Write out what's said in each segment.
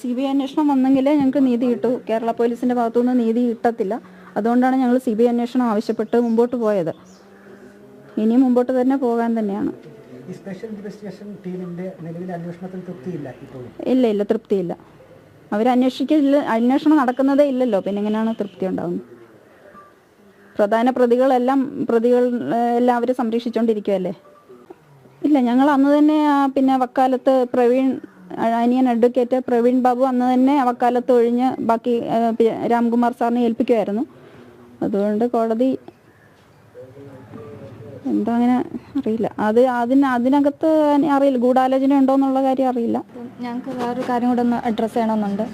C B I അന്വേഷണം വന്നെങ്കിലേ ഞങ്ങൾക്ക് നീതി കിട്ടൂ. കേരള പോലീസിന്റെ ഭാഗത്തുനിന്ന് നീതി കിട്ടത്തില്ല. അതുകൊണ്ടാണ് ഞങ്ങൾ സി ബി ഐ അന്വേഷണം ആവശ്യപ്പെട്ട് മുമ്പോട്ട് പോയത്. ഇനി മുമ്പോട്ട് തന്നെ പോകാൻ തന്നെയാണ്. ഇല്ല ഇല്ല തൃപ്തിയില്ല. അവർ അന്വേഷിക്കില്ല അന്വേഷണം നടക്കുന്നതേ ഇല്ലല്ലോ. പിന്നെ എങ്ങനെയാണ് തൃപ്തി ഉണ്ടാകുന്നത് പ്രധാന പ്രതികളെല്ലാം പ്രതികൾ എല്ലാം അവർ സംരക്ഷിച്ചുകൊണ്ടിരിക്കുകയല്ലേ ഇല്ല ഞങ്ങൾ അന്ന് തന്നെ പിന്നെ വക്കാലത്ത് പ്രവീൺ അനിയൻ അഡ്വക്കേറ്റ് പ്രവീൺ ബാബു അന്ന് തന്നെ അവക്കാലത്ത് ഒഴിഞ്ഞ് ബാക്കി രാംകുമാർ സാറിനെ ഏൽപ്പിക്കുമായിരുന്നു അതുകൊണ്ട് കോടതി എന്താ അങ്ങനെ അറിയില്ല. അത് അതിന് അതിനകത്ത് അറിയില്ല. ഗൂഢാലോചന ഉണ്ടോ എന്നുള്ള കാര്യം അറിയില്ല. ഞങ്ങൾക്ക് വേറൊരു കാര്യം കൂടെ ഒന്ന് അഡ്രസ്സ് ചെയ്യണമെന്നുണ്ട്.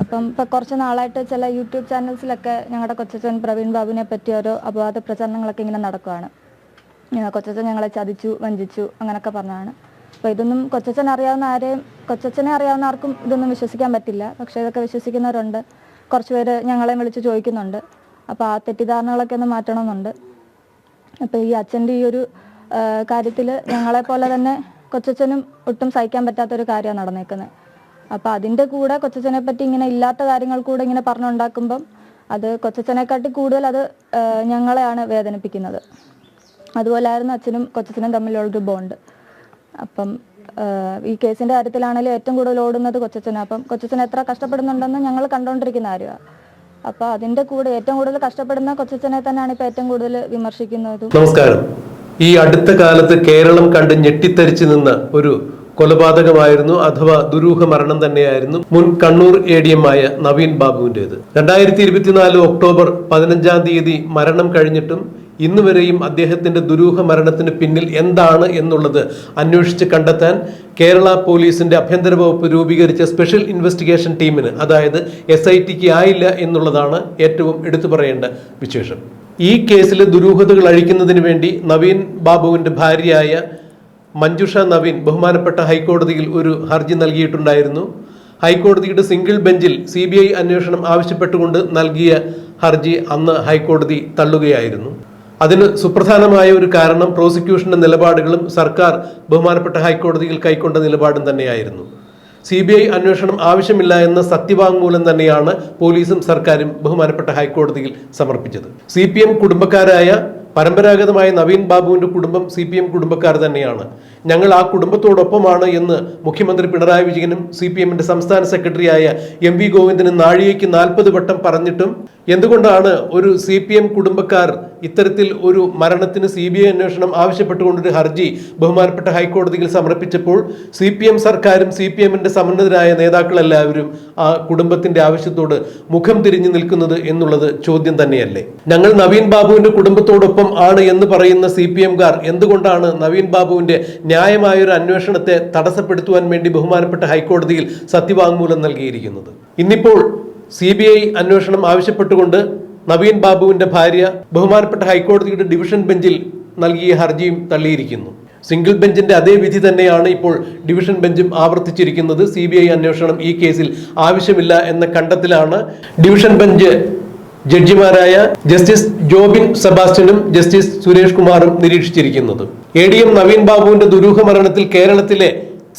അപ്പം ഇപ്പം കുറച്ച് നാളായിട്ട് ചില യൂട്യൂബ് ചാനൽസിലൊക്കെ ഞങ്ങളുടെ കൊച്ചച്ചൻ പ്രവീൺ ബാബുവിനെ പറ്റി ഓരോ അപവാദ പ്രചരണങ്ങളൊക്കെ ഇങ്ങനെ ഇങ്ങനെ കൊച്ചച്ചൻ ഞങ്ങളെ ചതിച്ചു വഞ്ചിച്ചു അങ്ങനെയൊക്കെ പറഞ്ഞാണ് അപ്പോൾ ഇതൊന്നും കൊച്ചച്ചൻ അറിയാവുന്ന ആരെയും കൊച്ചച്ചനെ അറിയാവുന്ന ആർക്കും ഇതൊന്നും വിശ്വസിക്കാൻ പറ്റില്ല. പക്ഷെ ഇതൊക്കെ വിശ്വസിക്കുന്നവരുണ്ട്. കുറച്ച് പേര് ഞങ്ങളെ വിളിച്ച് ചോദിക്കുന്നുണ്ട്. അപ്പോൾ ആ തെറ്റിദ്ധാരണകളൊക്കെ ഒന്ന് മാറ്റണമെന്നുണ്ട്. അപ്പോൾ ഈ അച്ഛന്റെ ഈ ഒരു കാര്യത്തിൽ ഞങ്ങളെ പോലെ തന്നെ കൊച്ചച്ഛനും ഒട്ടും സഹിക്കാൻ പറ്റാത്തൊരു കാര്യമാണ് നടന്നേക്കുന്നത്. അപ്പോൾ അതിന്റെ കൂടെ കൊച്ചച്ഛനെ പറ്റി ഇങ്ങനെ ഇല്ലാത്ത കാര്യങ്ങൾ കൂടെ ഇങ്ങനെ പറഞ്ഞുണ്ടാക്കുമ്പം അത് കൊച്ചച്ഛനെക്കാട്ടി കൂടുതൽ അത് ഞങ്ങളെയാണ് വേദനിപ്പിക്കുന്നത്. അതുപോലായിരുന്നു അച്ഛനും കൊച്ചച്ഛനും തമ്മിലുള്ളൊരു ബോണ്ട് അപ്പം ഈ കേസിന്റെ കാര്യത്തിലാണെങ്കിലും ഏറ്റവും കൂടുതൽ ഓടുന്നത് കൊച്ചച്ഛനാണ് അപ്പം കൊച്ചച്ഛൻ എത്ര കഷ്ടപ്പെടുന്നുണ്ടെന്ന് ഞങ്ങൾ കണ്ടുകൊണ്ടിരിക്കുന്ന കാര്യമാണ് അപ്പൊ അതിന്റെ കൂടെ ഏറ്റവും കൂടുതൽ കഷ്ടപ്പെടുന്ന കൊച്ചച്ഛനെ തന്നെയാണ് ഇപ്പൊ ഏറ്റവും കൂടുതൽ വിമർശിക്കുന്നത്. നമസ്കാരം. ഈ അടുത്ത കാലത്ത് കേരളം കണ്ട് ഞെട്ടിത്തരിച്ചു നിന്ന ഒരു കൊലപാതകമായിരുന്നു അഥവാ ദുരൂഹ മരണം തന്നെയായിരുന്നു മുൻ കണ്ണൂർ എ ഡി എം ആയ നവീൻ ബാബുവിന്റെത് രണ്ടായിരത്തി ഇരുപത്തിനാല് ഒക്ടോബർ പതിനഞ്ചാം തീയതി മരണം കഴിഞ്ഞിട്ടും ഇന്ന് വരെയും അദ്ദേഹത്തിന്റെ ദുരൂഹ മരണത്തിന് പിന്നിൽ എന്താണ് എന്നുള്ളത് അന്വേഷിച്ച് കണ്ടെത്താൻ കേരള പോലീസിന്റെ ആഭ്യന്തര വകുപ്പ് രൂപീകരിച്ച സ്പെഷ്യൽ ഇൻവെസ്റ്റിഗേഷൻ ടീമിന് അതായത് എസ് ഐ ടിക്ക് ആയില്ല എന്നുള്ളതാണ് ഏറ്റവും എടുത്തു പറയേണ്ട വിശേഷം. ഈ കേസിലെ ദുരൂഹതകൾ അഴിക്കുന്നതിന് വേണ്ടി നവീൻ ബാബുവിന്റെ ഭാര്യയായ മഞ്ജുഷ നവീൻ ബഹുമാനപ്പെട്ട ഹൈക്കോടതിയിൽ ഒരു ഹർജി നൽകിയിട്ടുണ്ടായിരുന്നു. ഹൈക്കോടതിയുടെ സിംഗിൾ ബെഞ്ചിൽ സി ബി ഐ അന്വേഷണം ആവശ്യപ്പെട്ടുകൊണ്ട് നൽകിയ ഹർജി അന്ന് ഹൈക്കോടതി തള്ളുകയായിരുന്നു. അതിന് സുപ്രധാനമായ ഒരു കാരണം പ്രോസിക്യൂഷന്റെ നിലപാടുകളും സർക്കാർ ബഹുമാനപ്പെട്ട ഹൈക്കോടതിയിൽ കൈക്കൊണ്ട നിലപാടും തന്നെയായിരുന്നു. സി ബി ഐ അന്വേഷണം ആവശ്യമില്ല എന്ന സത്യവാങ്മൂലം തന്നെയാണ് പോലീസും സർക്കാരും ബഹുമാനപ്പെട്ട ഹൈക്കോടതിയിൽ സമർപ്പിച്ചത്. സി പി എം കുടുംബക്കാരായ പരമ്പരാഗതമായ നവീൻ ബാബുവിന്റെ കുടുംബം സി പി എം കുടുംബക്കാർ തന്നെയാണ്. ഞങ്ങൾ ആ കുടുംബത്തോടൊപ്പമാണ് എന്ന് മുഖ്യമന്ത്രി പിണറായി വിജയനും സി പി എമ്മിന്റെ സംസ്ഥാന സെക്രട്ടറിയായ എം വി ഗോവിന്ദനും നാഴികയ്ക്ക് നാൽപ്പത് വട്ടം പറഞ്ഞിട്ടും എന്തുകൊണ്ടാണ് ഒരു സി പി എം കുടുംബക്കാർ ഇത്തരത്തിൽ ഒരു മരണത്തിന് സി ബി ഐ അന്വേഷണം ആവശ്യപ്പെട്ടുകൊണ്ടൊരു ഹർജി ബഹുമാനപ്പെട്ട ഹൈക്കോടതിയിൽ സമർപ്പിച്ചപ്പോൾ സി പി എം സർക്കാരും സി പി എമ്മിന്റെ സമന്നതരായ നേതാക്കളെല്ലാവരും ആ കുടുംബത്തിന്റെ ആവശ്യത്തോട് മുഖം തിരിഞ്ഞു നിൽക്കുന്നത് എന്നുള്ളത് ചോദ്യം തന്നെയല്ലേ? ഞങ്ങൾ നവീൻ ബാബുവിന്റെ കുടുംബത്തോടൊപ്പം ആണ് എന്ന് പറയുന്ന സി പി എംകാർ എന്തുകൊണ്ടാണ് നവീൻ ബാബുവിന്റെ ന്യായമായ ഒരു അന്വേഷണത്തെ തടസ്സപ്പെടുത്തുവാൻ വേണ്ടി ബഹുമാനപ്പെട്ട ഹൈക്കോടതിയിൽ സത്യവാങ്മൂലം നൽകിയിരിക്കുന്നത്. ഇന്നിപ്പോൾ സി ബി ഐ അന്വേഷണം ആവശ്യപ്പെട്ടുകൊണ്ട് നവീൻ ബാബുവിന്റെ ഭാര്യ ബഹുമാനപ്പെട്ട ഹൈക്കോടതിയുടെ ഡിവിഷൻ ബെഞ്ചിൽ നൽകിയ ഹർജിയും തള്ളിയിരിക്കുന്നു. സിംഗിൾ ബെഞ്ചിന്റെ അതേ വിധി തന്നെയാണ് ഇപ്പോൾ ഡിവിഷൻ ബെഞ്ചും ആവർത്തിച്ചിരിക്കുന്നത്. സി അന്വേഷണം ഈ കേസിൽ ആവശ്യമില്ല എന്ന കണ്ടെത്തലാണ് ഡിവിഷൻ ബെഞ്ച് ജഡ്ജിമാരായ ജസ്റ്റിസ് ജോബിൻ സെബാസ്റ്റ്യനും ജസ്റ്റിസ് സുരേഷ് കുമാറും നിരീക്ഷിച്ചിരിക്കുന്നത്. എ ഡി എം നവീൻ ബാബുവിന്റെ ദുരൂഹ മരണത്തിൽ കേരളത്തിലെ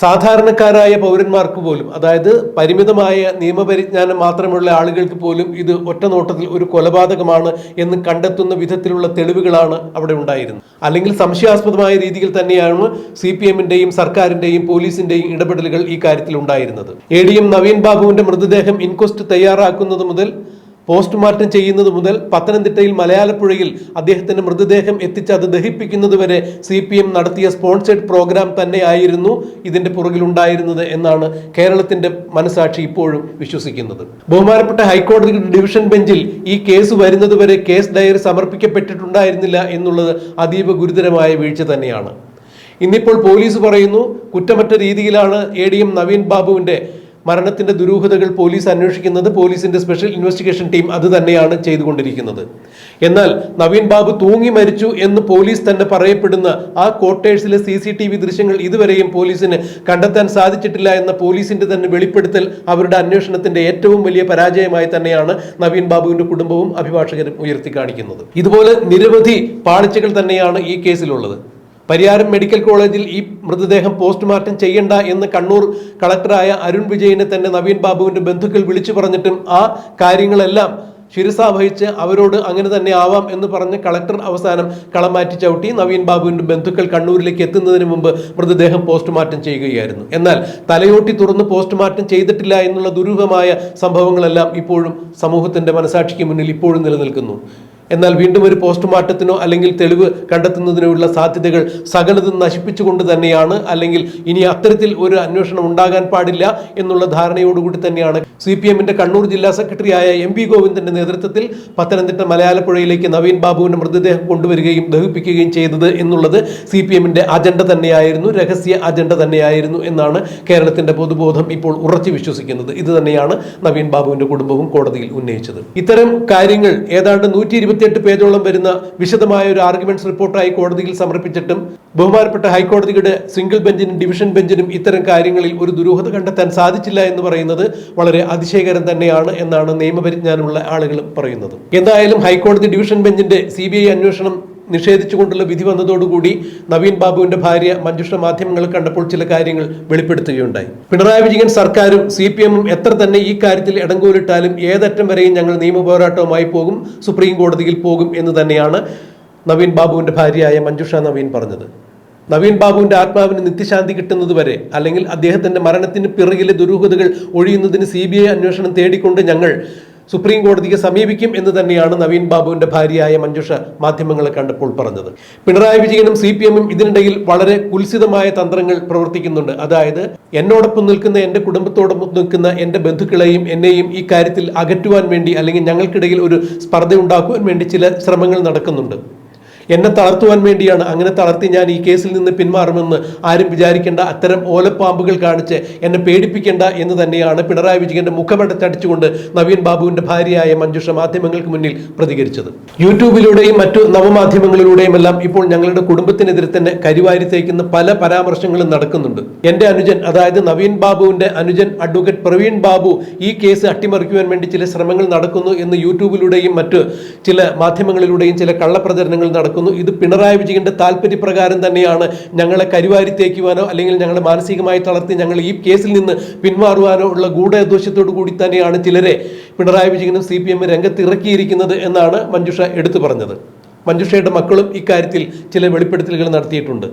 സാധാരണക്കാരായ പൗരന്മാർക്ക് പോലും അതായത് പരിമിതമായ നിയമപരിജ്ഞാനം മാത്രമുള്ള ആളുകൾക്ക് പോലും ഇത് ഒറ്റ നോട്ടത്തിൽ ഒരു കൊലപാതകമാണ് എന്ന് കണ്ടെത്തുന്ന വിധത്തിലുള്ള തെളിവുകളാണ് അവിടെ ഉണ്ടായിരുന്നത്. അല്ലെങ്കിൽ സംശയാസ്പദമായ രീതിയിൽ തന്നെയാണ് സി പി എമ്മിന്റെയും സർക്കാരിന്റെയും പോലീസിന്റെയും ഇടപെടലുകൾ ഈ കാര്യത്തിൽ ഉണ്ടായിരുന്നത്. എ ഡി എം നവീൻ ബാബുവിന്റെ മൃതദേഹം ഇൻക്വസ്റ്റ് തയ്യാറാക്കുന്നത് മുതൽ പോസ്റ്റ്മോർട്ടം ചെയ്യുന്നത് മുതൽ പത്തനംതിട്ടയിൽ മലയാളപ്പുഴയിൽ അദ്ദേഹത്തിന്റെ മൃതദേഹം എത്തിച്ച് അത് ദഹിപ്പിക്കുന്നത് വരെ സി പി എം നടത്തിയ സ്പോൺസേഡ് പ്രോഗ്രാം തന്നെയായിരുന്നു ഇതിന്റെ പുറകിലുണ്ടായിരുന്നത് എന്നാണ് കേരളത്തിന്റെ മനസാക്ഷി ഇപ്പോഴും വിശ്വസിക്കുന്നത്. ബഹുമാനപ്പെട്ട ഹൈക്കോടതി ഡിവിഷൻ ബെഞ്ചിൽ ഈ കേസ് വരുന്നത് വരെ കേസ് ഡയറി സമർപ്പിക്കപ്പെട്ടിട്ടുണ്ടായിരുന്നില്ല എന്നുള്ളത് അതീവ ഗുരുതരമായ വീഴ്ച തന്നെയാണ്. ഇന്നിപ്പോൾ പോലീസ് പറയുന്നു കുറ്റമറ്റ രീതിയിലാണ് എ ഡി എം നവീൻ ബാബുവിന്റെ മരണത്തിന്റെ ദുരൂഹതകൾ പോലീസ് അന്വേഷിക്കുന്നത് പോലീസിന്റെ സ്പെഷ്യൽ ഇൻവെസ്റ്റിഗേഷൻ ടീം അത് തന്നെയാണ് ചെയ്തുകൊണ്ടിരിക്കുന്നത്. എന്നാൽ നവീൻ ബാബു തൂങ്ങി മരിച്ചു എന്ന് പോലീസ് തന്നെ പറയപ്പെടുന്ന ആ ക്വാർട്ടേഴ്സിലെ സി സി ടി വി ദൃശ്യങ്ങൾ ഇതുവരെയും പോലീസിന് കണ്ടെത്താൻ സാധിച്ചിട്ടില്ല എന്ന പോലീസിന്റെ തന്നെ വെളിപ്പെടുത്തൽ അവരുടെ അന്വേഷണത്തിന്റെ ഏറ്റവും വലിയ പരാജയമായി തന്നെയാണ് നവീൻ ബാബുവിന്റെ കുടുംബവും അഭിഭാഷകരും ഉയർത്തി കാണിക്കുന്നത്. ഇതുപോലെ നിരവധി പാളിച്ചകൾ തന്നെയാണ് ഈ കേസിലുള്ളത്. പരിയാരം മെഡിക്കൽ കോളേജിൽ ഈ മൃതദേഹം പോസ്റ്റ്മോർട്ടം ചെയ്യണ്ട എന്ന് കണ്ണൂർ കളക്ടറായ അരുൺ വിജയനെ തന്നെ നവീൻ ബാബുവിന്റെ ബന്ധുക്കൾ വിളിച്ചു പറഞ്ഞിട്ടും ആ കാര്യങ്ങളെല്ലാം ശിരസ വഹിച്ച് അവരോട് അങ്ങനെ തന്നെ ആവാം എന്ന് പറഞ്ഞ് കളക്ടർ അവസാനം കളം മാറ്റി ചവിട്ടി. നവീൻ ബാബുവിന്റെ ബന്ധുക്കൾ കണ്ണൂരിലേക്ക് എത്തുന്നതിന് മുമ്പ് മൃതദേഹം പോസ്റ്റ്മോർട്ടം ചെയ്യുകയായിരുന്നു. എന്നാൽ തലയോട്ടി തുറന്ന് പോസ്റ്റ്മോർട്ടം ചെയ്തിട്ടില്ല എന്നുള്ള ദുരൂഹമായ സംഭവങ്ങളെല്ലാം ഇപ്പോഴും സമൂഹത്തിന്റെ മനസാക്ഷിക്ക് മുന്നിൽ ഇപ്പോഴും നിലനിൽക്കുന്നു. എന്നാൽ വീണ്ടും ഒരു പോസ്റ്റ്മോർട്ടത്തിനോ അല്ലെങ്കിൽ തെളിവ് കണ്ടെത്തുന്നതിനുള്ള സാധ്യതകൾ സകലതും നശിപ്പിച്ചുകൊണ്ട് തന്നെയാണ്. അല്ലെങ്കിൽ ഇനി അത്തരത്തിൽ ഒരു അന്വേഷണം ഉണ്ടാകാൻ പാടില്ല എന്നുള്ള ധാരണയോടുകൂടി തന്നെയാണ്. സി പി എമ്മിന്റെ കണ്ണൂർ ജില്ലാ സെക്രട്ടറിയായ എം പി ഗോവിന്ദന്റെ നേതൃത്വത്തിൽ പത്തനംതിട്ട മലയാളപ്പുഴയിലേക്ക് നവീൻ ബാബുവിന്റെ മൃതദേഹം കൊണ്ടുവരികയും ദഹിപ്പിക്കുകയും ചെയ്തത് എന്നുള്ളത് സി പി എമ്മിന്റെ അജണ്ട തന്നെയായിരുന്നു. രഹസ്യ അജണ്ട തന്നെയായിരുന്നു എന്നാണ് കേരളത്തിന്റെ പൊതുബോധം ഇപ്പോൾ ഉറച്ചു വിശ്വസിക്കുന്നത്. ഇത് തന്നെയാണ് നവീൻ ബാബുവിന്റെ കുടുംബവും കോടതിയിൽ ഉന്നയിച്ചത്. ഇത്തരം കാര്യങ്ങൾ ഏതാണ്ട് നൂറ്റി ഇരുപത്തിയെട്ട് പേജോളം വരുന്ന വിശദമായ ഒരു ആർഗ്യുമെന്റ്സ് റിപ്പോർട്ടായി കോടതിയിൽ സമർപ്പിച്ചിട്ടും ബഹുമാനപ്പെട്ട ഹൈക്കോടതിയുടെ സിംഗിൾ ബെഞ്ചിനും ഡിവിഷൻ ബെഞ്ചിനും ഇത്തരം കാര്യങ്ങളിൽ ഒരു ദുരൂഹത കണ്ടെത്താൻ സാധിച്ചില്ല എന്ന് പറയുന്നത് വളരെ അതിശയകരം തന്നെയാണ് എന്നാണ് നിയമപരിജ്ഞാനമുള്ള ആളുകളും പറയുന്നത്. എന്തായാലും ഹൈക്കോടതി ഡിവിഷൻ ബെഞ്ചിന്റെ സി അന്വേഷണം നിഷേധിച്ചുകൊണ്ടുള്ള വിധി വന്നതോടുകൂടി നവീൻ ബാബുവിന്റെ ഭാര്യ മഞ്ജുഷ മാധ്യമങ്ങൾ കണ്ടപ്പോൾ ചില കാര്യങ്ങൾ വെളിപ്പെടുത്തുകയുണ്ടായി. പിണറായി വിജയൻ സർക്കാരും സി പി എമ്മും എത്ര തന്നെ ഈ കാര്യത്തിൽ ഇടങ്കോലിട്ടാലും ഏതറ്റം വരെയും ഞങ്ങൾ നിയമപോരാട്ടവുമായി പോകും സുപ്രീം കോടതിയിൽ പോകും എന്ന് തന്നെയാണ് നവീൻ ബാബുവിന്റെ ഭാര്യയായ മഞ്ജുഷ നവീൻ പറഞ്ഞത്. നവീൻ ബാബുവിന്റെ ആത്മാവിന് നിത്യശാന്തി കിട്ടുന്നത് വരെ അല്ലെങ്കിൽ അദ്ദേഹത്തിന്റെ മരണത്തിന് പിറകിലെ ദുരൂഹതകൾ ഒഴിയുന്നതിന് സി ബി ഐ അന്വേഷണം തേടിക്കൊണ്ട് ഞങ്ങൾ സുപ്രീം കോടതിയെ സമീപിക്കും എന്ന് തന്നെയാണ് നവീൻ ബാബുവിന്റെ ഭാര്യയായ മഞ്ജുഷ മാധ്യമങ്ങളെ കണ്ടപ്പോൾ പറഞ്ഞത്. പിണറായി വിജയനും സി പി എമ്മും ഇതിനിടയിൽ വളരെ കുൽസിതമായ തന്ത്രങ്ങൾ പ്രവർത്തിക്കുന്നുണ്ട്. അതായത് എന്നോടൊപ്പം നിൽക്കുന്ന എന്റെ കുടുംബത്തോടൊപ്പം നിൽക്കുന്ന എന്റെ ബന്ധുക്കളെയും എന്നെയും ഈ കാര്യത്തിൽ അകറ്റുവാൻ വേണ്ടി അല്ലെങ്കിൽ ഞങ്ങൾക്കിടയിൽ ഒരു സ്പർദ്ധ ഉണ്ടാക്കുവാൻ വേണ്ടി ചില ശ്രമങ്ങൾ നടക്കുന്നുണ്ട്. എന്നെ തളർത്തുവാൻ വേണ്ടിയാണ്. അങ്ങനെ തളർത്തി ഞാൻ ഈ കേസിൽ നിന്ന് പിന്മാറുമെന്ന് ആരും വിചാരിക്കേണ്ട. അത്തരം ഓലപ്പാമ്പുകൾ കാണിച്ച് എന്നെ പേടിപ്പിക്കേണ്ട എന്ന് തന്നെയാണ് പിണറായി വിജയന്റെ മുഖമടച്ചടിച്ചുകൊണ്ട് നവീൻ ബാബുവിന്റെ ഭാര്യയായ മഞ്ജുഷ മാധ്യമങ്ങൾക്ക് മുന്നിൽ പ്രതികരിച്ചത്. യൂട്യൂബിലൂടെയും മറ്റു നവമാധ്യമങ്ങളിലൂടെയും എല്ലാം ഇപ്പോൾ ഞങ്ങളുടെ കുടുംബത്തിനെതിരെ തന്നെ കരിവാരി തേക്കുന്ന പല പരാമർശങ്ങളും നടക്കുന്നുണ്ട്. എന്റെ അനുജൻ അതായത് നവീൻ ബാബുവിന്റെ അനുജൻ അഡ്വക്കേറ്റ് പ്രവീൺ ബാബു ഈ കേസ് അട്ടിമറിക്കുവാൻ വേണ്ടി ചില ശ്രമങ്ങൾ നടക്കുന്നു എന്ന് യൂട്യൂബിലൂടെയും മറ്റ് ചില മാധ്യമങ്ങളിലൂടെയും ചില കള്ളപ്രചരണങ്ങൾ നടക്കുന്നു. ഇത് പിണറായി വിജയന്റെ താല്പര്യപ്രകാരം തന്നെയാണ് ഞങ്ങളെ കരിവാരി തേക്കുവാനോ അല്ലെങ്കിൽ ഞങ്ങളെ മാനസികമായി തളർത്തി ഞങ്ങൾ ഈ കേസിൽ നിന്ന് പിന്മാറുവാനോ ഉള്ള ഗൂഢദോഷത്തോടു കൂടി തന്നെയാണ് ചിലരെ പിണറായി വിജയനും സി പി എം രംഗത്തിറക്കിയിരിക്കുന്നത് എന്നാണ് മഞ്ജുഷ എടുത്തു പറഞ്ഞത്. മഞ്ജുഷയുടെ മക്കളും ഇക്കാര്യത്തിൽ ചില വെളിപ്പെടുത്തലുകൾ നടത്തിയിട്ടുണ്ട്.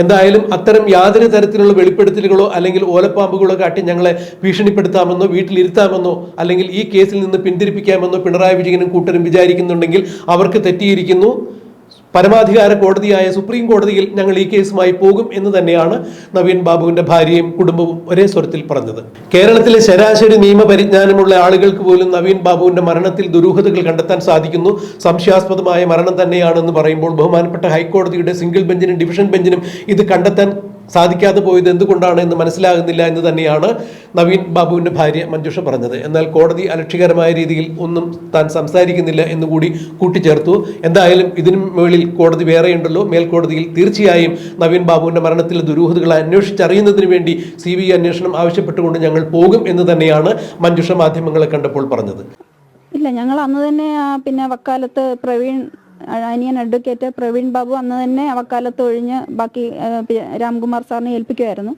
എന്തായാലും അത്തരം യാതൊരു തരത്തിലുള്ള വെളിപ്പെടുത്തലുകളോ അല്ലെങ്കിൽ ഓലപ്പാമ്പുകളോ കാട്ടി ഞങ്ങളെ ഭീഷണിപ്പെടുത്താമെന്നോ വീട്ടിലിരുത്താമെന്നോ അല്ലെങ്കിൽ ഈ കേസിൽ നിന്ന് പിന്തിരിപ്പിക്കാമെന്നോ പിണറായി വിജയനും കൂട്ടരും വിചാരിക്കുന്നുണ്ടെങ്കിൽ അവർക്ക് തെറ്റിയിരിക്കുന്നു. പരമാധികാര കോടതിയായ സുപ്രീം കോടതിയിൽ ഞങ്ങൾ ഈ കേസുമായി പോകും എന്ന് തന്നെയാണ് നവീൻ ബാബുവിന്റെ ഭാര്യയും കുടുംബവും ഒരേ സ്വരത്തിൽ പറഞ്ഞത്. കേരളത്തിലെ ശരാശരി നിയമപരിജ്ഞാനമുള്ള ആളുകൾക്ക് പോലും നവീൻ ബാബുവിന്റെ മരണത്തിൽ ദുരൂഹതകൾ കണ്ടെത്താൻ സാധിക്കുന്നു. സംശയാസ്പദമായ മരണം തന്നെയാണെന്ന് പറയുമ്പോൾ ബഹുമാനപ്പെട്ട ഹൈക്കോടതിയുടെ സിംഗിൾ ബെഞ്ചിനും ഡിവിഷൻ ബെഞ്ചിനും ഇത് കണ്ടെത്താൻ സാധിക്കാതെ പോയത് എന്തുകൊണ്ടാണ് എന്ന് മനസ്സിലാകുന്നില്ല എന്ന് തന്നെയാണ് നവീൻ ബാബുവിന്റെ ഭാര്യ മഞ്ജുഷ പറഞ്ഞത്. എന്നാൽ കോടതി അലക്ഷ്യകരമായ രീതിയിൽ ഒന്നും താൻ സംസാരിക്കുന്നില്ല എന്നുകൂടി കൂട്ടിച്ചേർത്തു. എന്തായാലും ഇതിനു മുകളിൽ കോടതി വേറെയുണ്ടല്ലോ. മേൽക്കോടതിയിൽ തീർച്ചയായും നവീൻ ബാബുവിന്റെ മരണത്തിലെ ദുരൂഹതകൾ അന്വേഷിച്ചറിയുന്നതിന് വേണ്ടി സി ബി ഐ അന്വേഷണം ആവശ്യപ്പെട്ടുകൊണ്ട് ഞങ്ങൾ പോകും എന്ന് തന്നെയാണ് മഞ്ജുഷ മാധ്യമങ്ങളെ കണ്ടപ്പോൾ പറഞ്ഞത്. ഇല്ല ഞങ്ങൾ അന്ന് തന്നെ പിന്നെ വക്കാലത്ത് പ്രവീൺ അനിയൻ അഡ്വക്കേറ്റ് പ്രവീൺ ബാബു അന്ന് തന്നെ അവക്കാലത്ത് ഒഴിഞ്ഞ് ബാക്കി രാംകുമാർ സാറിനെ ഏൽപ്പിക്കുമായിരുന്നു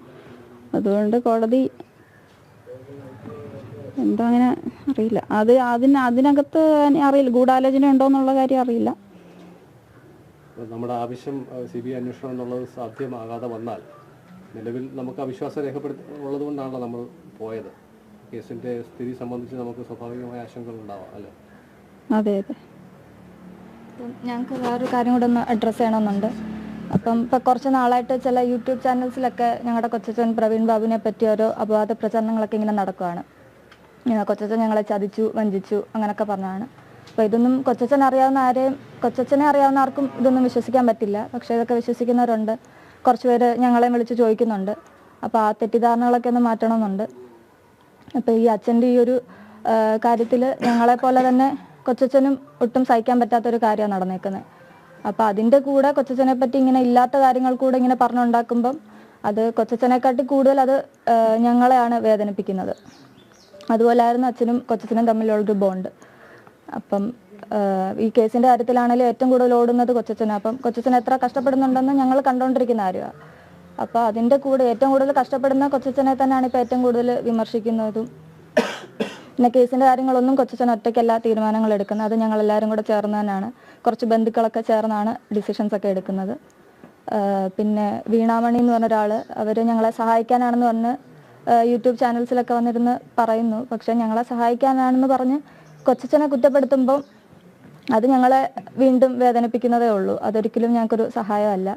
അതുകൊണ്ട് കോടതി എന്താ അങ്ങനെ അറിയില്ല. അത് അതിന് അതിനകത്ത് അറിയില്ല. ഗൂഢാലോചന ഉണ്ടോ എന്നുള്ള കാര്യം അറിയില്ല. നമ്മുടെ ആവശ്യം സി ബി ഐ അന്വേഷണം എന്നുള്ളത് സാധ്യമാകാതെ വന്നാൽ നിലവിൽ നമുക്ക് അവിശ്വാസം രേഖപ്പെടുത്തി ഉള്ളത് കൊണ്ടാണല്ലോ നമ്മൾ പോയത്. കേസിന്റെ സ്ഥിതി സംബന്ധിച്ച് നമുക്ക് സ്വാഭാവികമായ ആശങ്കകൾ ഉണ്ടാവാം അല്ലേ? അതെ അതെ. ഞങ്ങൾക്ക് വേറൊരു കാര്യം കൂടെ ഒന്ന് അഡ്രസ്സ് ചെയ്യണമെന്നുണ്ട്. അപ്പം ഇപ്പം കുറച്ച് നാളായിട്ട് ചില യൂട്യൂബ് ചാനൽസിലൊക്കെ ഞങ്ങളുടെ കൊച്ചച്ചൻ പ്രവീൺ ബാബുവിനെ പറ്റി ഓരോ അപവാദ പ്രചരണങ്ങളൊക്കെ ഇങ്ങനെ നടക്കുകയാണ് കൊച്ചച്ചൻ ഞങ്ങളെ ചതിച്ചു വഞ്ചിച്ചു അങ്ങനെയൊക്കെ പറഞ്ഞാണ് അപ്പോൾ ഇതൊന്നും കൊച്ചച്ചൻ അറിയാവുന്ന ആരെയും കൊച്ചച്ചനെ അറിയാവുന്ന ആർക്കും ഇതൊന്നും വിശ്വസിക്കാൻ പറ്റില്ല. പക്ഷേ ഇതൊക്കെ വിശ്വസിക്കുന്നവരുണ്ട്. കുറച്ച് പേര് ഞങ്ങളെ വിളിച്ച് ചോദിക്കുന്നുണ്ട്. അപ്പോൾ ആ തെറ്റിദ്ധാരണകളൊക്കെ ഒന്ന് മാറ്റണമെന്നുണ്ട്. അപ്പോൾ ഈ അച്ഛന്റെ ഈ ഒരു കാര്യത്തിൽ ഞങ്ങളെ പോലെ തന്നെ കൊച്ചച്ഛനും ഒട്ടും സഹിക്കാൻ പറ്റാത്ത ഒരു കാര്യമാണ് നടന്നേക്കുന്നത്. അപ്പൊ അതിന്റെ കൂടെ കൊച്ചച്ഛനെ പറ്റി ഇങ്ങനെ ഇല്ലാത്ത കാര്യങ്ങൾ കൂടെ ഇങ്ങനെ പറഞ്ഞുണ്ടാക്കുമ്പം അത് കൊച്ചച്ഛനെക്കാട്ടി കൂടുതൽ അത് ഞങ്ങളെയാണ് വേദനിപ്പിക്കുന്നത്. അതുപോലെ അതുപോലായിരുന്നു അച്ഛനും കൊച്ചച്ഛനും തമ്മിലുള്ളൊരു ബോണ്ട് അപ്പം ഈ കേസിന്റെ കാര്യത്തിലാണെങ്കിലും ഏറ്റവും കൂടുതൽ ഓടുന്നത് കൊച്ചച്ഛനാണ് അപ്പം കൊച്ചച്ഛൻ എത്ര കഷ്ടപ്പെടുന്നുണ്ടെന്ന് ഞങ്ങൾ കണ്ടുകൊണ്ടിരിക്കുന്ന കാര്യമാണ് അപ്പോൾ അതിന്റെ കൂടെ ഏറ്റവും കൂടുതൽ കഷ്ടപ്പെടുന്ന കൊച്ചച്ഛനെ തന്നെയാണ് ഇപ്പോൾ ഏറ്റവും കൂടുതൽ വിമർശിക്കുന്നതും പിന്നെ കേസിന്റെ കാര്യങ്ങളൊന്നും കൊച്ചച്ഛൻ ഒറ്റയ്ക്കല്ല തീരുമാനങ്ങൾ എടുക്കുന്നത്. അത് ഞങ്ങൾ എല്ലാവരും കൂടെ ചേർന്ന് തന്നെയാണ്. കുറച്ച് ബന്ധുക്കളൊക്കെ ചേർന്നാണ് ഡിസിഷൻസ് ഒക്കെ എടുക്കുന്നത്. പിന്നെ വീണാമണി എന്ന് പറഞ്ഞ ഒരാൾ അവർ ഞങ്ങളെ സഹായിക്കാനാണെന്ന് പറഞ്ഞ് യൂട്യൂബ് ചാനൽസിലൊക്കെ വന്നിരുന്ന് പറയുന്നു. പക്ഷെ ഞങ്ങളെ സഹായിക്കാനാണെന്ന് പറഞ്ഞ് കൊച്ചച്ഛനെ കുറ്റപ്പെടുത്തുമ്പം അത് ഞങ്ങളെ വീണ്ടും വേദനിപ്പിക്കുന്നതേ ഉള്ളൂ. അതൊരിക്കലും ഞങ്ങൾക്കൊരു സഹായമല്ല.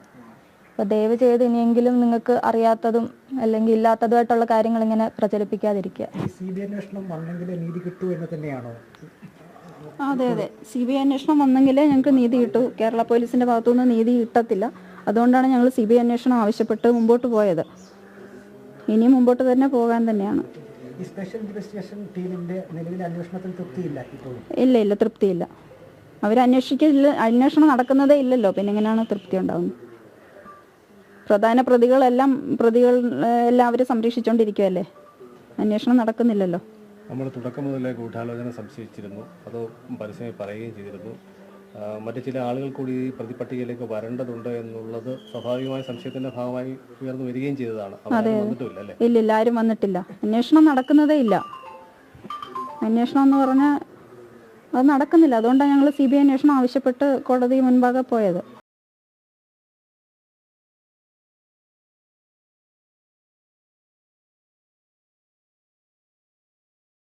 അപ്പോൾ ദയവ് ചെയ്ത് ഇനിയെങ്കിലും നിങ്ങൾക്ക് അറിയാത്തതും അല്ലെങ്കിൽ ഇല്ലാത്തതുമായിട്ടുള്ള കാര്യങ്ങൾ ഇങ്ങനെ പ്രചരിപ്പിക്കാതിരിക്കുക. അതെ അതെ. സി ബി ഐ അന്വേഷണം വന്നെങ്കിലേ ഞങ്ങൾക്ക് നീതി കിട്ടൂ. കേരള പോലീസിന്റെ ഭാഗത്തുനിന്ന് നീതി കിട്ടത്തില്ല. അതുകൊണ്ടാണ് ഞങ്ങൾ സി ബി ഐ അന്വേഷണം ആവശ്യപ്പെട്ട് മുമ്പോട്ട് പോയത്. ഇനി മുമ്പോട്ട് തന്നെ പോകാൻ തന്നെയാണ്. ഇല്ല ഇല്ല. തൃപ്തിയില്ല. അവർ അന്വേഷിക്കില്ല അന്വേഷണം നടക്കുന്നതേ ഇല്ലല്ലോ. പിന്നെ എങ്ങനെയാണ് തൃപ്തി ഉണ്ടാകുന്നത് പ്രധാന പ്രതികളെല്ലാം പ്രതികൾ എല്ലാവരും സംരക്ഷിച്ചുകൊണ്ടിരിക്കുമല്ലേ അന്വേഷണം നടക്കുന്നില്ലല്ലോ. നമ്മൾ തുടക്കം മുതലേ ഗൂഢാലോചന സംശയിച്ചിരുന്നു. അത് പരസ്യമായി പറയുകയും ചെയ്തിരുന്നു. മറ്റു ചില ആളുകൾ കൂടി ഈ പ്രതിപട്ടികയിലേക്ക് വരേണ്ടതുണ്ട് എന്നുള്ളത് സ്വാഭാവികമായ സംശയത്തിന്റെ ഭാഗമായി ഉയർന്നു വരികയും ചെയ്തതാണ്. അവരാരും വന്നിട്ടുമില്ല അല്ലേ? ഇല്ല ഇല്ല ആരും വന്നിട്ടില്ല. അന്വേഷണം നടക്കുന്നതേ ഇല്ല. അന്വേഷണം എന്ന് പറഞ്ഞാൽ അത് നടക്കുന്നില്ല. അതുകൊണ്ടാണ് ഞങ്ങൾ സി ബി ഐ അന്വേഷണം ആവശ്യപ്പെട്ട് കോടതി മുൻപാകെ പോയത്.